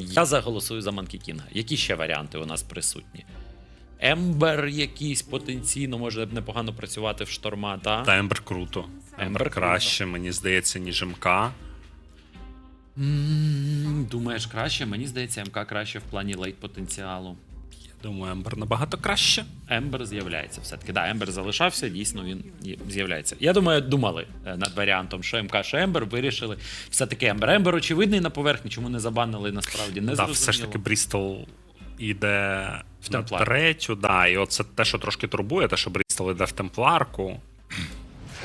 Я заголосую за Манкі Кінга. Які ще варіанти у нас присутні? Ембер якийсь потенційно може б непогано працювати в шторма, та? Та Ембер круто. Ембер Ембер краще, мені здається, ніж МК. Думаєш краще? Мені здається, МК краще в плані лейт потенціалу. Думаю, Ембер набагато краще. Ембер з'являється все-таки. Да, Ембер залишався, дійсно він з'являється. Я думаю, думали е, над варіантом, що МК, що Ембер, вирішили. Все-таки Ембер. Ембер очевидний на поверхні, чому не забанили насправді. Не Да, все ж таки Брістол іде В на Темплар. третю, да, і оце те, що трошки турбує, те, що Брістол іде в темпларку.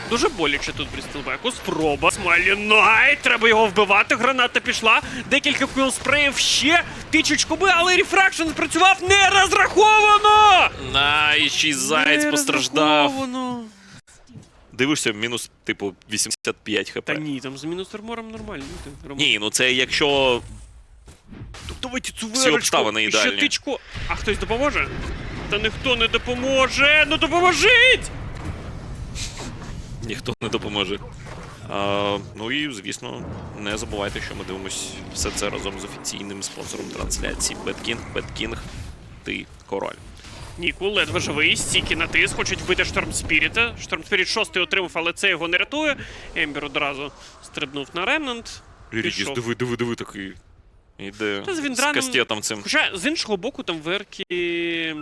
Дуже боляче тут Брістелбеку. Спроба. Смайлі Найт. Треба його вбивати. Граната пішла. Декілька квілспреїв ще. Тичечку би, але рефракшн спрацював не розраховано! На, і ще й Заєць постраждав. Дивишся, мінус, типу, 85 хп. Та ні, там з мінус армором нормально. Ну, Ні, ну це якщо. Так давайте цю Всі обставини І Ще тичку. А хтось допоможе? Та ніхто не допоможе. Ну допоможіть! Ніхто не допоможе. А, ну і звісно, не забувайте, що ми дивимось все це разом з офіційним спонсором трансляції BetKing. BetKing, ти король. Ніку ледве живий, стільки натис, хочуть вбити Шторм Спіріта. Шторм Спіріт шостий отримав, але це його не рятує. Ембер одразу стрибнув на Ремнант. Рідіс, диви, диви, диви такий. Іде Та з з Віндраном- кастетом цим. Хоча з іншого боку там верки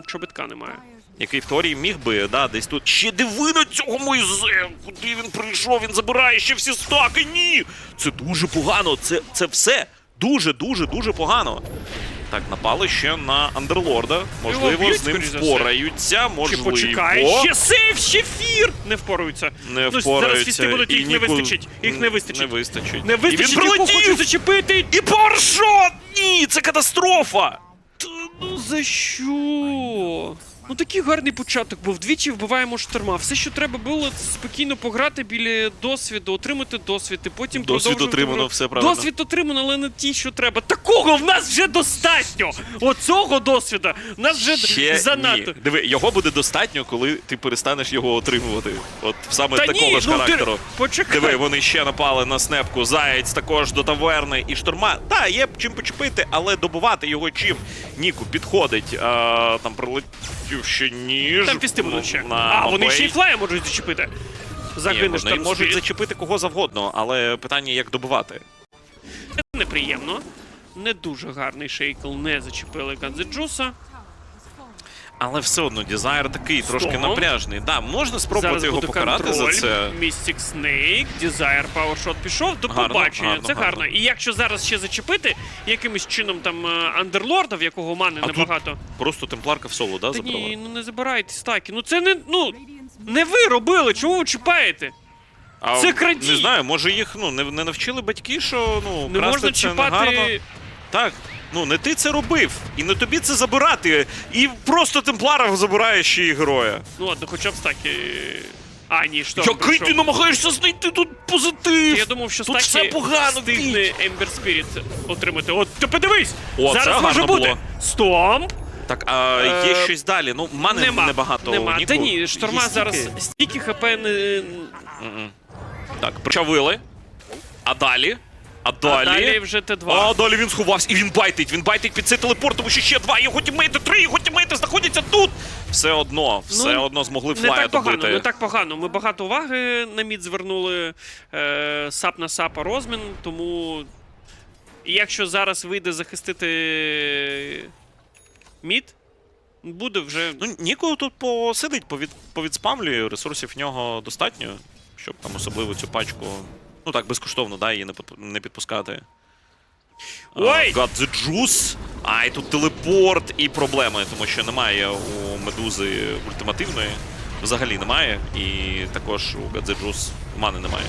чобітка немає. Який в теорії міг би, да, десь тут. Ще диви на цього Мойзе! Куди він прийшов? Він забирає ще всі стаки. Ні! Це дуже погано. Це, це все дуже, дуже, дуже погано. Так, напали ще на Андерлорда. Можливо, Його з ним скоріш за все. впораються. Чи Можливо. почекає? Ще сейф, ще фір! Не впораються. Не ну, впораються. зараз фісти будуть, і їх не вистачить. Їх не вистачить. Не вистачить. Не вистачить, і він його прилетів! хочуть зачепити. І Поршот! Ні, це катастрофа! Та ну за що? Ну такий гарний початок був. Двічі вбиваємо шторма. Все, що треба було, це спокійно пограти біля досвіду, отримати досвід, і потім Досвід продовжувати отримано, гру. все правильно. Досвід отримано, але не ті, що треба. Такого в нас вже достатньо! Оцього досвіда в нас вже Ще занадто. ні. Диви, його буде достатньо, коли ти перестанеш його отримувати. От саме Та такого ні, ж ну характеру. ти почекай. Диви, вони ще напали на снепку. Заєць також до таверни і шторма. Та, є чим почепити, але добувати його чим. Ніку підходить. А, там прилетів ще ніж. Там пісти будуть ще. На А, вони ще й флая можуть зачепити. Загинеш вони там можуть спіль. зачепити кого завгодно, але питання як добивати. Неприємно. Не дуже гарний шейкл, не зачепили Ганзеджуса. Але все одно дизайр такий трошки напряжний. Да, можна спробувати Зараз його буде покарати контроль. за це. Містік Снейк, Desire Powershot пішов. До Гарно, побачення. гарно, Це гарно. гарно. І якщо зараз ще зачепити якимось чином там е, андерлорда, в якого мани А тут. Просто темпларка в соло, да, Та забрала? ні, ну не забирайте стаки. Ну це не. Ну. Не ви робили, чого ви чіпаєте? А, Це крадій! Не знаю, може їх ну, не, не навчили батьки, що ну, Не красти можна це не гарно. чіпати. Так, ну не ти це робив, і не тобі це забирати. І просто темпларів забирає ще і героя. Ну ладно, хоча б стаки. А, ні, що? Який ти намагаєшся знайти тут позитив? Я думав, що Тут стаки все погано, встигне Ember Spirit отримати. От, ти подивись! О, це Зараз може гарно бути. було. Стомп! Так, а є Е, щось далі. Ну, мани Нема. небагато. Нема. Ніку. Та ні, шторма Є зараз стільки. хп не. Так, почавили. А далі? А А далі? далі вже Т2. А далі він сховався і він байтить. Він байтить під цей телепорт, тому що ще два його тімейти, три його тімейти знаходяться тут. Все одно, все Ну, одно змогли Не флая так погано, добити. не так погано. Ми багато уваги на мід звернули е, сап на сапа розмін, тому якщо зараз вийде захистити мід, буде вже. Ну, Ніко тут посидить, повід, повідспамлює, ресурсів в нього достатньо, щоб там особливо цю пачку. Ну так, безкоштовно, да, її не, підпускати. Ой! God the Juice. А, і тут телепорт і проблеми, тому що немає у медузи ультимативної. Взагалі немає. І також у God the Juice мани немає.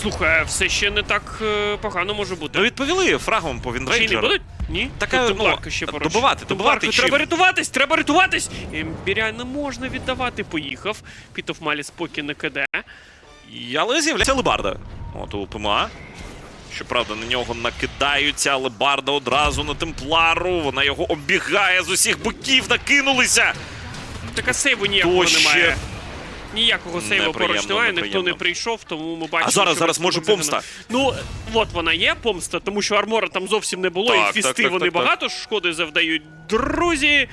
Слухай, все ще не так е, погано може бути. Ну відповіли фрагом по Ще й не будуть? Ні? Така, Тут ну, Темпларка ще поруч. добивати, добивати чим? Треба рятуватись, треба рятуватись! Імбіря не можна віддавати, поїхав. Пітов Маліс поки не киде. Але з'являється Лебарда. От у ПМА. Щоправда, на нього накидаються, Лебарда одразу на темплару. Вона його оббігає з усіх боків, накинулися. Така сейву ніякого ще немає. Ніякого сейву поруч немає, ніхто не прийшов, тому ми бачимо. А зараз- що зараз може помста. Ну, от вона є помста, тому що армора там зовсім не було, Так, і фісти так, так, вони так, так. шкоди завдають. Друзі,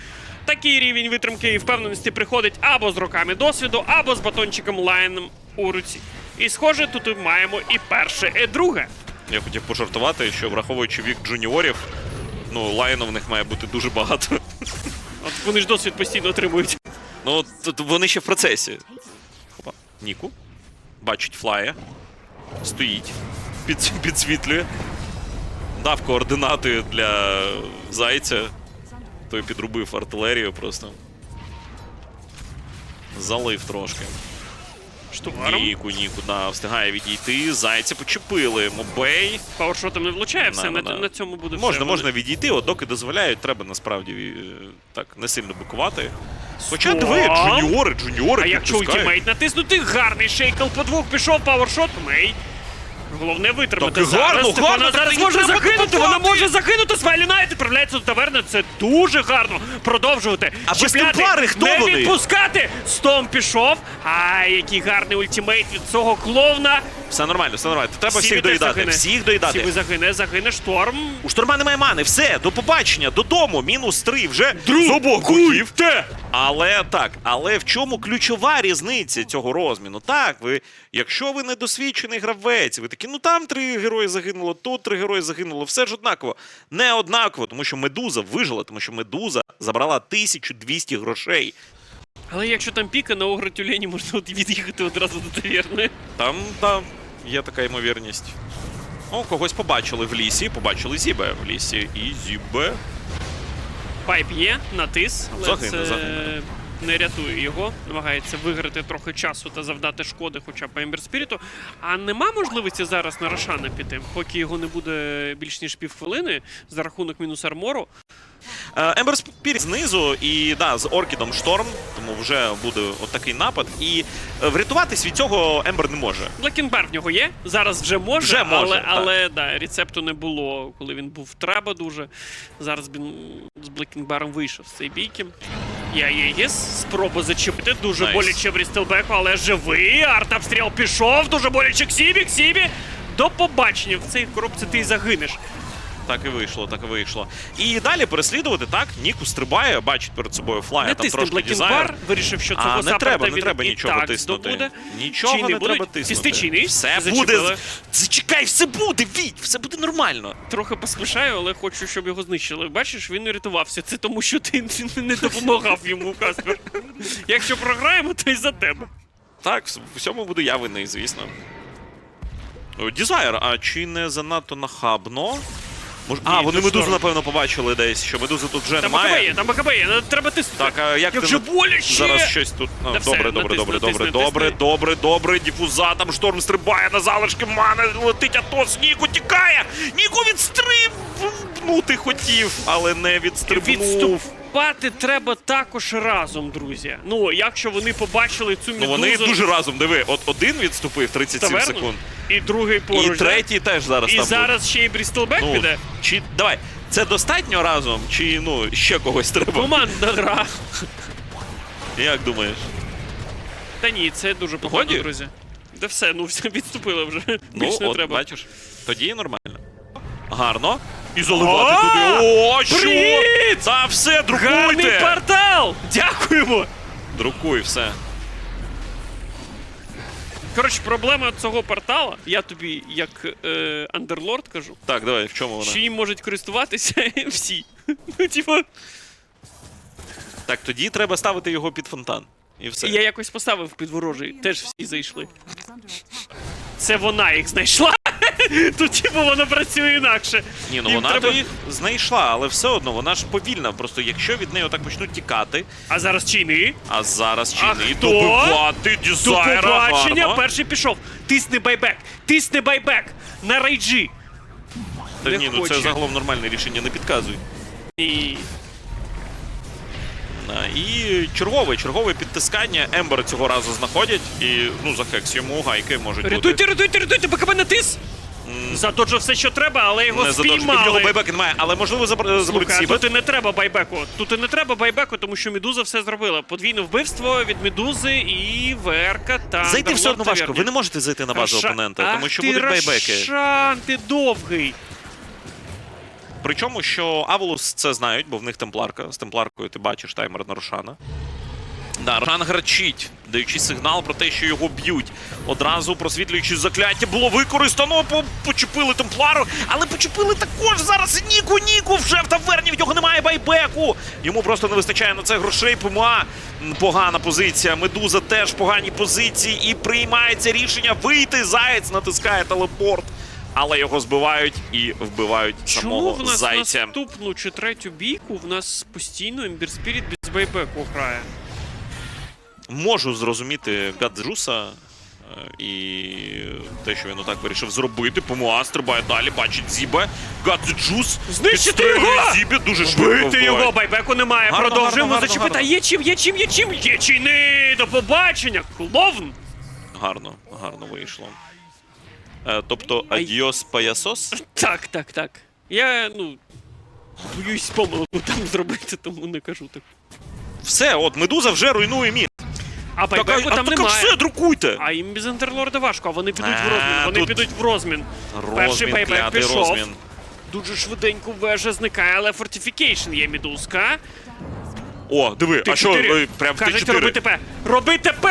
такий рівень витримки і впевненості приходить або з роками досвіду, або з батончиком лайном у руці. І схоже, тут маємо і перше, і друге. Я хотів пожартувати, що враховуючи вік джуніорів, ну, лайну в них має бути дуже багато. От вони ж досвід постійно отримують. Ну, тут вони ще в процесі. Опа. Ніку. Бачить флая. Стоїть. Під, підсвітлює. Дав координати для зайця. Той підрубив артилерію просто. Залив трошки. Штуаром. Ніку, Ніку, да, встигає відійти. Зайця почепили. Мобей. Пауершотом не влучає, все, на, на, на цьому буде все. Можна, можна відійти, от доки дозволяють, треба насправді е, так не сильно бикувати. Хоча Стоп! диви, джуніори, джуніори А якщо підпускають. ультимейт натиснути, гарний шейкл по двох пішов, пауершот, мей. Головне витримати Так зараз. гарно, Степана гарно, зараз може треба загинути, купувати. вона може загинути. Смайлі Найт відправляється до таверни. Це дуже гарно. Продовжувати. А без Чіпляти, темплари хто не вони? відпускати. Стом пішов. А який гарний ультимейт від цього клоуна. Все нормально, все нормально. Треба всіх доїдати. загине. Всіх доїдати. Сіви загине, загине шторм. У шторма немає мани, все, до побачення, додому, мінус три вже з обох боків. Але так, але в чому ключова різниця цього розміну? Так, ви, якщо ви недосвідчений гравець, ви такі, ну там три герої загинуло, тут три герої загинуло, все ж однаково. Не однаково, тому що медуза вижила, тому що медуза забрала 1200 грошей. Але якщо там піка на огра тюлені, можна от від'їхати одразу до таверни. Там, там є така ймовірність. О, когось побачили в лісі, побачили Зібе в лісі. І Зібе. Пайп є, натис, але Загине, це загине. Не рятує його. Намагається виграти трохи часу та завдати шкоди, хоча б Ембер Спіріту. А нема можливості зараз на Рошана піти, поки його не буде більш ніж півхвилини за рахунок мінус армору. Ембер Спіріт знизу і да, з Оркідом шторм, тому вже буде отакий напад. І е, врятуватись від цього Ембер не може. Блекінбар в нього є. Зараз вже може, Вже може, але, але да, рецепту не було, коли він був треба дуже. Зараз він з Блекінбаром вийшов з цієї бійки. Я Єгіс, спроба зачепити, дуже nice. боляче в Рістелбеку, але живий. Арт-обстріл пішов, дуже боляче Ксібі, Ксібі. До побачення в цій коробці ти загинеш. Так і вийшло, так і вийшло. І далі переслідувати, так, Ніку стрибає, бачить перед собою флая, Не там трошки дизайнер. вирішив, що цього А, не треба, не він треба нічого тиснути. здобуде. Нічого Чини не будуть? треба тиснути. Чини? Все Зачепили. буде. Зачекай, все буде, Віть, все буде нормально. Трохи поспішаю, але хочу, щоб його знищили. Бачиш, він не рятувався. Це тому, що ти не допомагав йому, Каспер. Якщо програємо, то й за тебе. Так, в всьому буду я винний, звісно. Дізайр, а чи не занадто нахабно? Мож... А, вони медузу, напевно, побачили десь, що медузи тут вже Там БКБ є, там БКБ є, ну, треба тиснути. Так, а як Як ти же на- боляче! Зараз щось тут. Ну, Та все, добре, добре, натисни, добре, добре, натисни, добре, натисни. добре, добре. Діфуза, там шторм стрибає на залишки мана, летить Атос, Ніку тікає! Ніку відстрибнути хотів, але не відстрибнув. Відступати треба також разом, друзі. Ну, якщо вони побачили цю медузу Ну вони дуже разом, диви, от один відступив 37 таверну, секунд. І другий поруч. І да? третій теж зараз І там. зараз ще й Брістелбек буде. піде. ну, чи давай, це достатньо разом, чи ну ще когось треба? Командна гра. Як думаєш? Та ні, це дуже погано, друзі. Да все, ну все відступили вже. Ну, Більш не от, треба. бачиш, тоді нормально. Гарно. І заливати туди. О, що? Та все, Гарний портал! Дякуємо! Друкуй, все. Коротше, проблема цього портала, я тобі як е, андерлорд кажу, Так, давай, в чому вона? що їм можуть користуватися всі. Ну, типа, Так, тоді треба ставити його під фонтан. І все. я якось поставив під ворожий, теж всі зайшли. Це вона їх знайшла. Тут, типу, воно працює інакше. Ні, ну Їм вона треба- то їх знайшла, але все одно вона ж повільна. Просто якщо від неї отак почнуть тікати, А зараз чини. а зараз А чини хто? добивати До дизайра. побачення, гарно. перший пішов. Тисни байбек, тисни байбек на рейджі. Та не ні, ну це хоче. загалом нормальне рішення, не підказуй. І А, І чергове, чергове підтискання. Ембер цього разу знаходять. І ну за хекс йому гайки можуть бути. рятуйте, рятуйте, рятуйте, БКБ натис. Задоджив все, що треба, але його не задовж. В нього спіймали. немає, але можливо забр- заберуть Слухай, а Сіба. тут і не треба байбеку. Тут і не треба байбеку, тому що Медуза все зробила. Подвійне вбивство від Медузи і Верка та Зайти все Андерлорд одно важко. Таверні. Ви не можете зайти на базу Раша- опонента, тому Ах що ти, будуть байбеки. Рошан, ти довгий. Причому, що Аволус це знають, бо в них темпларка. З темпларкою ти бачиш таймер на Рошана. Да, Рошан грачить, даючи сигнал про те, що його б'ють. Одразу просвітлюючи закляття, було використано, почепили темплару, але почепили також зараз Ніку. Ніку вже в таверні, в нього немає байбеку. Йому просто не вистачає на це грошей. Пума погана позиція. Медуза теж в поганій позиції. І приймається рішення вийти. Заєць натискає телепорт. Але його збивають і вбивають Чому самого в нас зайця. наступну чи третю бійку в нас постійно Спіріт без байбеку грає? Можу зрозуміти Гаджуса е, і те, що він отак вирішив зробити. Помуа стрибає далі, бачить Зібе. Гаджус Знищити його! Зібе дуже швидко. Бити його, байбеку немає. Гарно, Продовжуємо гарно, зачепити. гарно, А є чим, є чим, є чим, є чини! До побачення! Кловн! Гарно, гарно вийшло. Е, тобто, адіос паясос? Так, так, так. Я, ну. Боюсь помилку там зробити, тому не кажу так. Все, от медуза вже руйнує мір. А байбеку а там немає. все, друкуйте. А їм без інтерлорда важко, а вони підуть в А, розмін. Вони підуть в розмін. Перший байбек пішов. Дуже швиденько вежа зникає, але фортифікейшн є мідузка. О, диви, а що, Т4. е, прям в Кажуть, роби Т4. ТП. Роби ТП!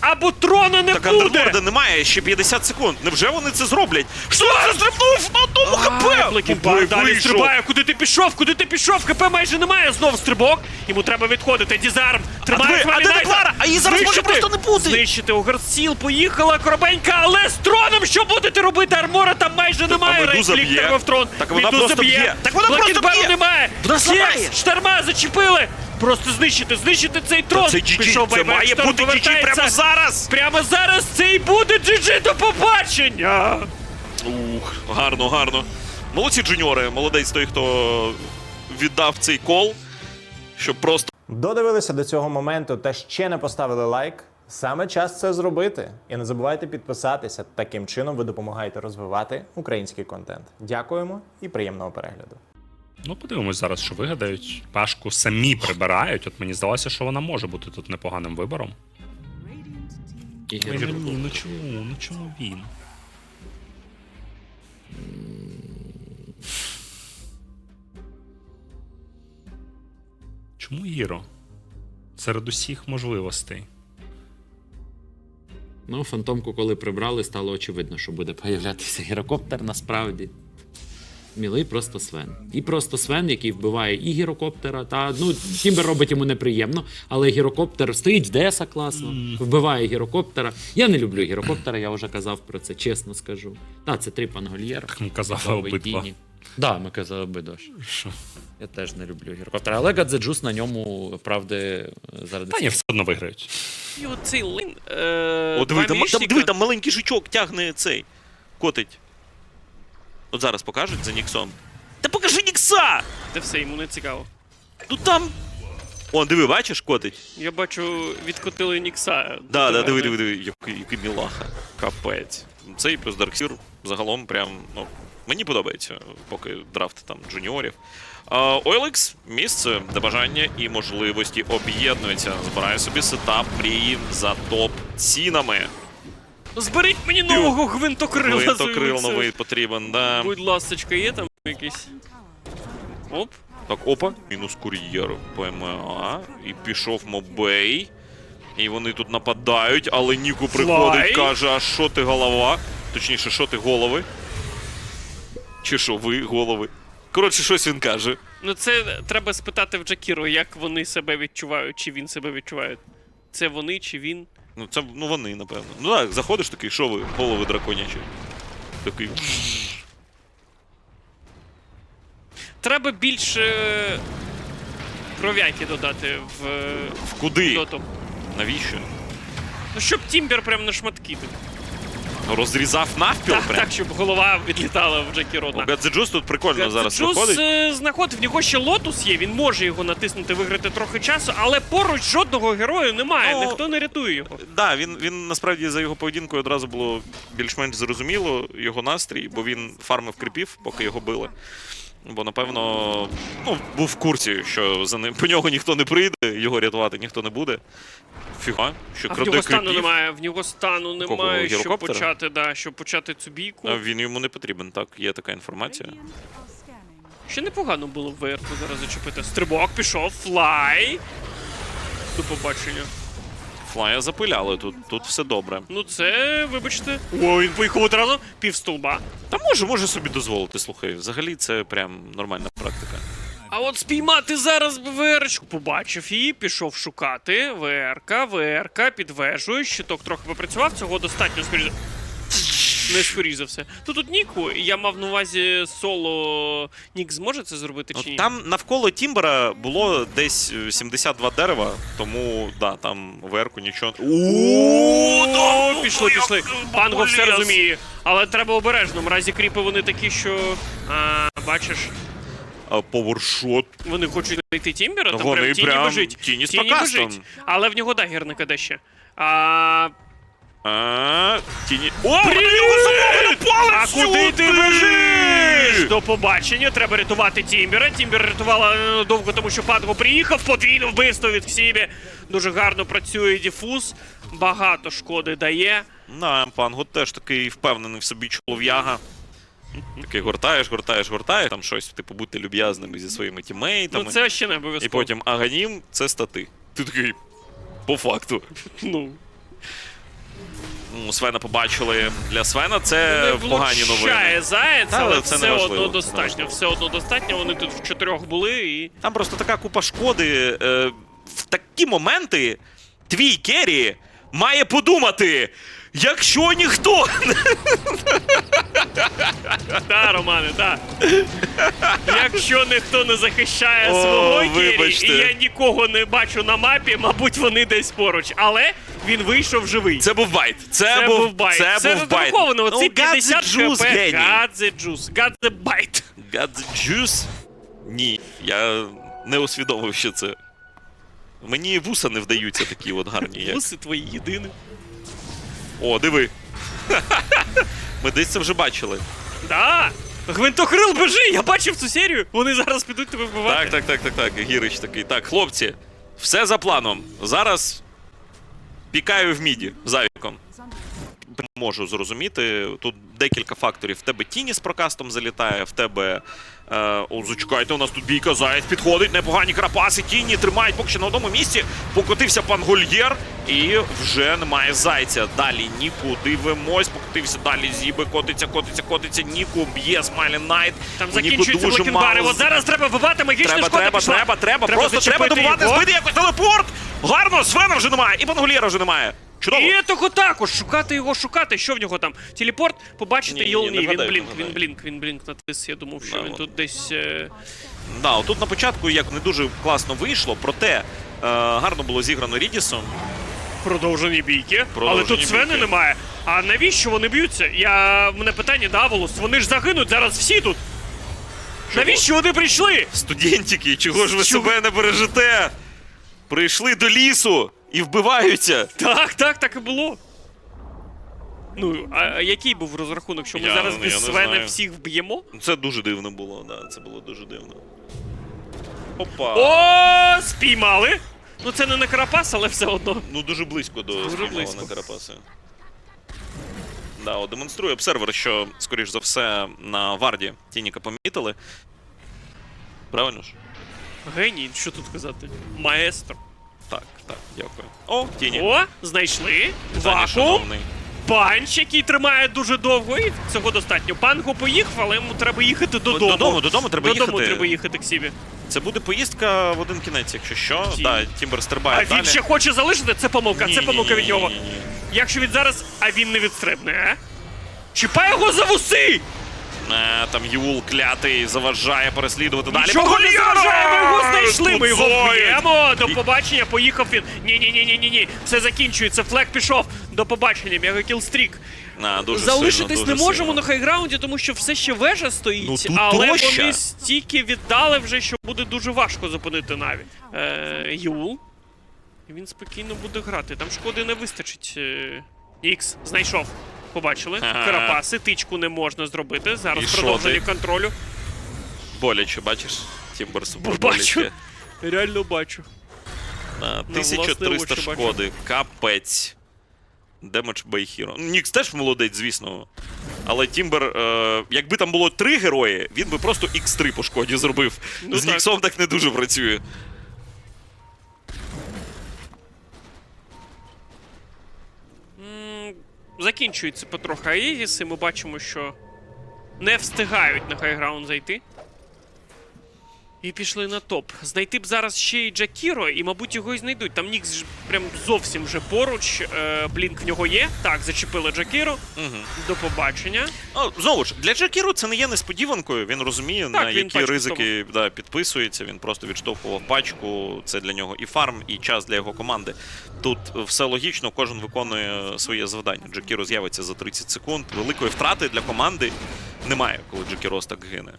Або трона не Так буде! Андерлорда немає, ще 50 секунд. Невже вони це зроблять? Що це стрибнув на одному хп? Блекінбар далі стрибає. Куди ти пішов? Куди ти пішов? ХП майже немає. Знов стрибок. Йому треба відходити. Дізарм. Тримає а де. Деклара? А її зараз може просто не бути. Знищити Огарсіл. Поїхала Коробенька, але з троном що будете робити? Армора там майже немає. Треба в трон. Так вона просто б'є. Так вона просто б'є. немає. Шторма зачепили. Просто знищити, знищити цей трон. Це GG, Пішов це має бути GG прямо зараз. Прямо зараз це і буде GG до побачення. Ух, гарно, гарно. Молодці джуніори, молодець той, хто віддав цей кол, щоб просто Додивилися до цього моменту та ще не поставили лайк. Саме час це зробити. І не забувайте підписатися. Таким чином ви допомагаєте розвивати український контент. Дякуємо і приємного перегляду. Ну, подивимось зараз, що вигадають. Пашку самі прибирають. От мені здалося, що вона може бути тут непоганим вибором. Ігор, ні, ну чому? Ну чому він? Чому Іро? Серед усіх можливостей. Ну, фантомку, коли прибрали, стало очевидно, що буде появлятися гірокоптер насправді. Мілий просто Свен. І просто Свен, який вбиває і гірокоптера. Та ну Тімбер робить йому неприємно, але гірокоптер стоїть в Деса класно, вбиває гірокоптера. Я не люблю гірокоптера, я вже казав про це, чесно скажу. Та, це три пангольєр. Ми казали обидва. Да, ми казали обидва. Що? Я теж не люблю гірокоптера. Але Гадзеджус на ньому, правди, заради Та ні, все одно виграють. І оцей лин. Е, О, диви, там, там, диви, там маленький жучок тягне цей. Котить. От зараз покажуть за Ніксом. Та покажи Нікса! Та все, йому не цікаво. Ну там. О, диви, бачиш, котить? Я бачу, відкотили Нікса. Да, да, диви, диви, диви, який, який мілаха. Капець. Цей плюс Дарксір загалом прям, ну, мені подобається, поки драфт там джуніорів. OLX – місце, де бажання і можливості об'єднуються. Збирає собі сетап мрії за топ цінами. Зберіть мені нового гвинтокрила. Гвинтокрил новий потрібен, да. Будь ласточка, є там якийсь. Оп. Так, опа, мінус кур'єр ПМА. І пішов Мобей. І вони тут нападають, але Ніку приходить, Флай. каже, а що ти голова? Точніше, що ти голови? Чи що ви голови? Коротше, щось він каже. Ну це треба спитати в Джакіро, як вони себе відчувають, чи він себе відчуває. Це вони, чи він. Ну, це ну вони, напевно. Ну так, заходиш такий, що ви, голови драконячі. Такий. Треба більше кров'яки додати в В Куди? доту. Навіщо? Ну, щоб Тімбер прям на шматки. так. Розрізав навпіл Так, прям. так, щоб голова відлітала в Джекі Рода. Гадзеджус тут прикольно зараз Джус виходить. е, знаходить, в нього ще лотус є, він може його натиснути, виграти трохи часу, але поруч жодного героя немає, Ну, ніхто не рятує його. Да, він, він насправді за його поведінкою одразу було більш-менш зрозуміло його настрій, бо він фармив кріпів, поки його били. Бо, напевно, ну, був в курсі, що за ним по нього ніхто не прийде, його рятувати ніхто не буде. Фіга, що А в краде нього стану немає, в нього стану Кого, немає, щоб почати, да, щоб почати цю бійку. А він йому не потрібен, так, є така інформація. Ще непогано було в ВРку зараз зачепити. Стрибок пішов, флай. До побачення. Флая запиляли тут, тут все добре. Ну це, вибачте. О, він поїхав одразу пів столба. Та може, може собі дозволити, слухай. Взагалі це прям нормальна практика. А от спіймати зараз би Побачив її, пішов шукати. ВРК, ВРК, підвежує, щиток трохи попрацював, цього достатньо, скоріше. Не скоріше за все. Ну тут Ніку, я мав на увазі соло. Нік зможе це зробити Ну, чи ні? там навколо Тімбера було десь е, 72 дерева, тому да, там верку нічого. О, пішли, пішли. Панго все розуміє. Але треба обережно. В разі кріпи вони такі, що. А, бачиш, Повершот. вони хочуть знайти Тімбера, там Вони прям тіні бежить. тіні з бежить. Але в нього дагер не ще. А, А, тіні. О, а куди ти бежиш? До побачення, треба рятувати Тімбера. Тімбер рятувала е, довго, тому що Панго приїхав, подвійне вбивство від Ксібі. Дуже гарно працює діфуз, багато шкоди дає. На, панго теж такий впевнений в собі чолов'яга. Такий гортаєш, гортаєш, гортаєш, там щось, типу, будьте люб'язними зі своїми тімейтами. Ну це ще не І обов'язково. потім аганім це стати. Ти такий. По факту. Ну, Ну, Свена побачили. Для Свена це не погані новини. Заяць, але але це все одно достатньо. Все одно достатньо. Вони тут в чотирьох були і. Там просто така купа шкоди. Е, в такі моменти твій Керрі має подумати, якщо ніхто. Та, Романе, та. Якщо ніхто не захищає О, свого Кері, вибачте. і я нікого не бачу на мапі, мабуть, вони десь поруч. Але він вийшов живий. Це був байт. Це, Це був байт. Це, Це був байт. розраховано. Оці Ну, 50 God's Juice хп. геній. Гадзе джус. Гадзе байт. God's Juice? Ні, я не усвідомив, що це. Мені вуса не вдаються такі от гарні. Як... Вуси твої єдині. О, диви. Ми десь це вже бачили. Да. Гвинтокрил бежи, я бачив цю серію. Вони зараз підуть тебе вбивати. Так, так, так, так, так. Гірич такий. Так, хлопці, все за планом. Зараз пікаю в міді за віком. Можу зрозуміти. Тут декілька факторів. В тебе тіні з прокастом залітає, в тебе. Е, о, зачекайте, у нас тут бійка заяць підходить, непогані крапаси, тіні тримають поки що на одному місці. Покотився пан Гольєр, і вже немає зайця. Далі Ніку дивимось, покотився далі Зіби, котиться, котиться, котиться. Ніку б'є Смайлі Найт. Там закінчуються мало От зараз треба вбивати магічна Треба, шкода треба, пішла. треба, треба, Просто треба добувати, збити якось телепорт. Гарно, Свена вже немає, і Пангулєра вже немає. Чудово. І того також шукати його, шукати. Що в нього там? Телепорт, побачити Ні, ні, йол. не Ні, він блінк, не він блінк, він блінк натис. Я думав, що Да, він от. тут десь. е, Да, отут на початку як не дуже класно вийшло, проте е, гарно було зіграно Рідісом. Продовжені бійки. Але Продовжені тут Свени бійки. немає. А навіщо вони б'ються? Я. В мене питання Даволус. Вони ж загинуть зараз всі тут. Навіщо вони прийшли? Студентики, чого ж ви Чого? себе не бережете? Прийшли до лісу і вбиваються. Так, так, так і було. Ну, а який був розрахунок, що ми Я- зараз я без не Свена знаю. всіх вб'ємо? Це дуже дивно було, да, це було дуже дивно. Опа. О, спіймали! Ну це не на Карапас, але все одно. Ну дуже близько до Дуже спіймала близько. на Карапаса. Да, от демонструє обсервер, що, скоріш за все, на Варді Тініка помітили. Правильно ж? Геній, що тут казати? Маестро. Так, так, дякую. О, Тіні. О, знайшли. Вітання, Вакуум. шановний. Панч, який тримає дуже довго, і цього достатньо. Панго поїхав, але йому треба їхати додому. Додому, додому треба Додому їхати. треба їхати к Сібі. Це буде поїздка в один кінець, якщо що. Ті. Да, Тімбер А стрибає він ще хоче залишити, це помилка, це помилка від нього. Ні-ні-ні-ні-ні. Якщо він зараз, а він не відстрибне, а? Чіпай його за вуси! Е, Там Юл клятий заважає переслідувати далі. Нічого не заважає, ми його знайшли, ми його вб'ємо. До побачення, поїхав він. Ні, ні, ні, ні, ні, ні. Все закінчується. Флек пішов. До побачення, мегакілстрік. А, дуже Залишитись сильно, не можемо сильно. на хайграунді, тому що все ще вежа стоїть, Ну, тут але троща. вони стільки віддали вже, що буде дуже важко зупинити Наві. Е, Юл. Він спокійно буде грати. Там шкоди не вистачить. Е, Ікс знайшов. Побачили. Карапаси, тичку не можна зробити. Зараз І продовження контролю. Боляче, бачиш? Тімбер супер Бачу. боляче. Реально бачу. На власне 1300 очі бачу. шкоди. Капець. Демедж Байхіро. Нікс теж молодець, звісно. Але Тімбер, е, якби там було три герої, він би просто X3 по шкоді зробив. Ну З так. Ніксом так не дуже працює. Закінчується потроху Аегіс, і ми бачимо, що не встигають на хайграунд зайти. І пішли на топ. Знайти б зараз ще й Джакіро, і, мабуть, його і знайдуть. Там Нікс ж прям зовсім вже поруч. Е, Блінк в нього є. Так, зачепили Джакіро. Угу. До побачення. Ну, знову ж, для Джакіру це не є несподіванкою. Він розуміє, на він які ризики да, підписується. Він просто відштовхував пачку. Це для нього і фарм, і час для його команди. Тут все логічно, кожен виконує своє завдання. Джакіро з'явиться за 30 секунд. Великої втрати для команди немає, коли Джакірос так гине.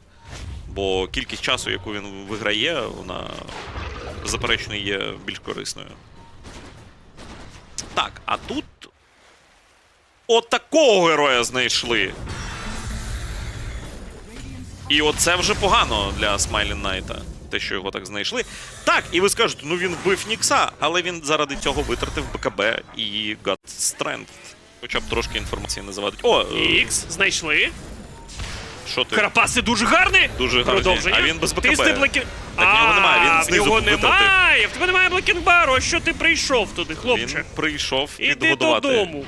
Бо кількість часу, яку він виграє, вона заперечно є більш корисною. Так, а тут. От такого героя знайшли. І оце вже погано для Смайлі Найта. Те, що його так знайшли. Так, і ви скажете, ну він вбив Нікса, але він заради цього витратив БКБ і God Strength. Хоча б трошки інформації не завадить. О, е, Ікс знайшли. Що ти? Карапаси дуже гарні. Дуже гарні. Продовження. А він без БКБ. Тисти блекін... Так, в нього немає, він А, знизу в нього немає. В тебе немає блекінбару. А що ти прийшов туди, Він хлопче? прийшов Іди додому.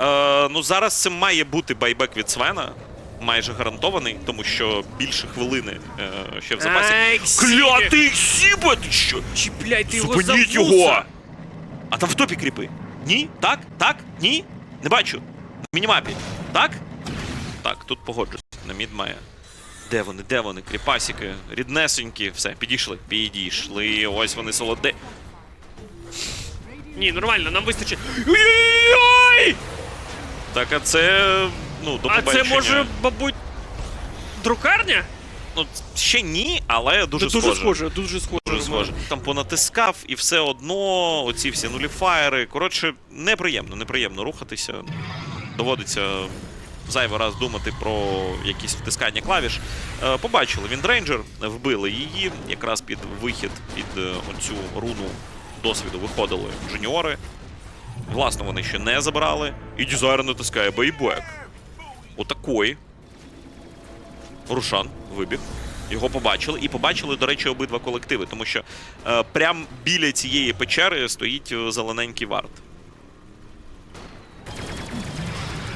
Е, ну зараз це має бути байбек від Свена. Майже гарантований, тому що більше хвилини е, ще в запасі. Клятий Сібе, ти що? Чіпляйте його за Зупиніть вуса. його! А там в топі кріпи? Ні? Так? Так? Ні? Не бачу. На мінімапі. Так? Так, тут погоджусь. На мід має. Де вони? Де вони? Кріпасіки, ріднесенькі. Все, підійшли. Підійшли. Ось вони солоде. Ні, нормально, нам вистачить. Ой-ой-ой! Так, а це. Ну, до А це може, мабуть, друкарня? Ну, ще ні, але дуже, дуже схоже. схоже, дуже схоже. Дуже схоже. Там понатискав, і все одно оці всі нуліфаєри. Коротше, неприємно, неприємно рухатися. Доводиться зайвий раз думати про якісь втискання клавіш. Е, побачили Віндрейнджер, вбили її. Якраз під вихід, під е, оцю руну досвіду виходили жуніори. Власно, вони ще не забрали. І дізайр натискає бейбек. Отакої. Рушан вибіг. Його побачили. І побачили, до речі, обидва колективи, тому що е, прям біля цієї печери стоїть е, зелененький варт.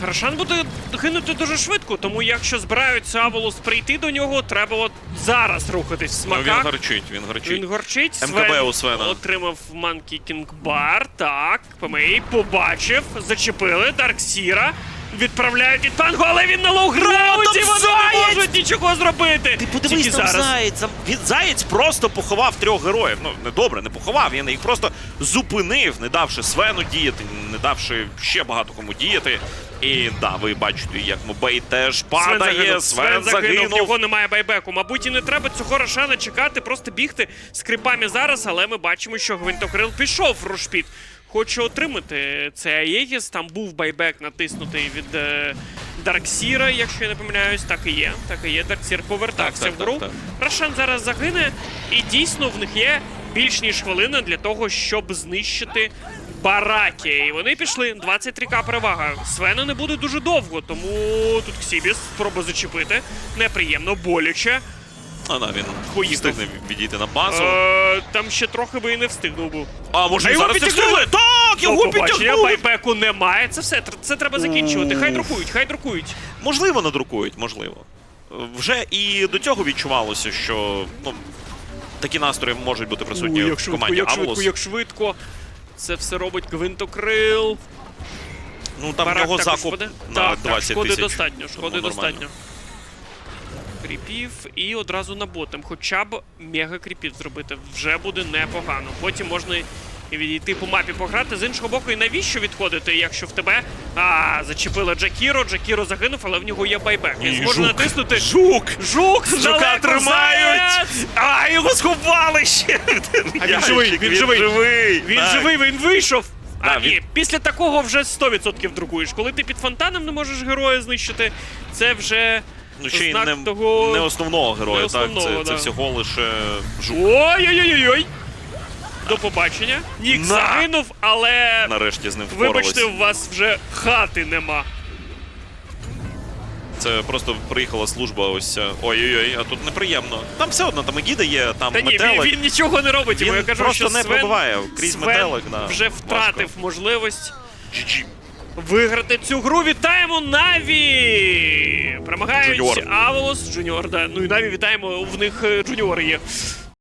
Рошан буде гинути дуже швидко, тому якщо збираються Аволус прийти до нього, треба от зараз рухатись в Ну, він смаках. гарчить, він гарчить. Він горчить. МКБ у Свена. отримав Манкі Кінг Бар. Так, ПМІ побачив, зачепили Дарксіра. Відправляють від пангу, але він на лоу-граунді, вони не можуть нічого зробити. Ти подивись Тільки там зараз. Заєць. Він Заєць просто поховав трьох героїв. Ну, не добре, не поховав. Він їх просто зупинив, не давши Свену діяти, не давши ще багато кому діяти. І да, ви бачите, як Мобей теж Свен падає, загинув, Свен загинув. Його немає байбеку. Мабуть, і не треба цього Рошана чекати, просто бігти з крипами зараз, але ми бачимо, що Гвинтокрил пішов в рушпіт. Хоче отримати цей Аєгіс. Там був байбек натиснутий від е, Дарксіра, якщо я не помиляюсь, так і є. Так і є. Дарксір повертався Так, так, в гру. так, Рошан зараз загине, і дійсно в них є більш ніж хвилина для того, щоб знищити бараки. І вони пішли. 23к перевага. Свена не буде дуже довго, тому тут Ксібіс спробує зачепити. Неприємно, боляче. А, да, він Поїхав. встигне відійти на базу. Е, там ще трохи би і не встигнув був. а може а його зараз підтягнули! Так, До його побачення, підтягнули! байбеку немає. Це все. тр- Це треба закінчувати. Хай друкують, хай друкують. Можливо, надрукують, можливо. Вже і до цього відчувалося, що ну, такі настрої можуть бути присутні Ой, як в швидко, команді як швидко, як швидко. Це все робить Гвинтокрил. Ну там в Барак нього закуп на так, 20 так, шкоди тисяч. достатньо, шкоди нормально. достатньо. Кріпів і одразу на ботом. Хоча б мега кріпів зробити вже буде непогано. Потім можна і відійти по мапі пограти. З іншого боку, і навіщо відходити, якщо в тебе а, зачепили Джакіро, Джакіро загинув, але в нього є байбек. Зможе жук. натиснути. Жук! Жук! Жука А він живий, він живий. живий! Він так. живий, він вийшов. А Да, ні, він- після такого вже 100% друкуєш. Коли ти під фонтаном не можеш героя знищити, це вже Ну ще й знак не, того. не основного героя, не так? основного, Це, це да. всього лише жук. Ой-ой-ой-ой! До побачення. Нік На! загинув, але Нарешті з ним впоралися. вибачте, у вас вже хати нема. Це просто приїхала служба ось. е, Ой-ой-ой, а тут неприємно. Там все одно, там Егіда є, там Та ні, він, метелик. він нічого не робить. йому. Він Я кажу, просто що не Свен, пробиває крізь Свен метелик, да, вже втратив важко. можливість GG. виграти цю гру. Вітаємо Наві! Перемагають Джуніор. Авелос, Джуніор, да. Ну і Наві вітаємо, в них джуніор джуніори є.